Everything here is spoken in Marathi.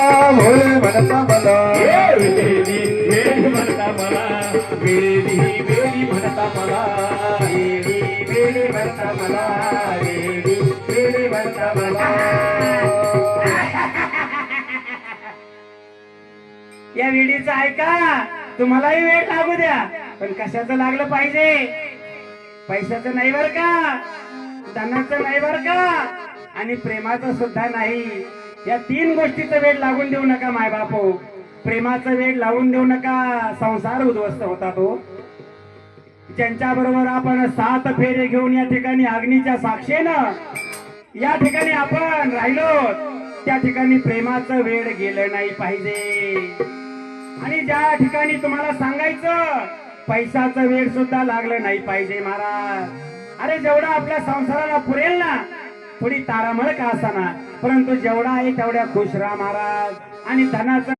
भोले म्हणता मला वेली वेली म्हणता मला वेली वेली म्हणता मला म्हणता मला म्हणता मला या वेडीचं ऐका. तुम्हालाही वेळ लागू द्या. पण कशाचं लागलं पाहिजे? पैशाचं नाही बर का? धनाचं नाही बर का? आणि प्रेमाचं सुद्धा नाही. या तीन गोष्टीचा वेळ लागून देऊ नका माय बापो. प्रेमाचा वेळ लावून देऊ नका. संसार उद्ध्वस्त होता तो. ज्यांच्या बरोबर आपण सात फेरे घेऊन या ठिकाणी अग्नीच्या साक्षीनं या ठिकाणी आपण राहिलो त्या ठिकाणी प्रेमाचं वेळ गेलं नाही पाहिजे. आणि ज्या ठिकाणी तुम्हाला सांगायचं पैशाचं वेळ सुद्धा लागलं नाही पाहिजे महाराज. अरे जेवढा आपल्या संसाराला पुरेल ना थोडी तारामळ का असाना परंतु जेवढा आहे तेवढ्या खुश राहा महाराज. आणि धनाचा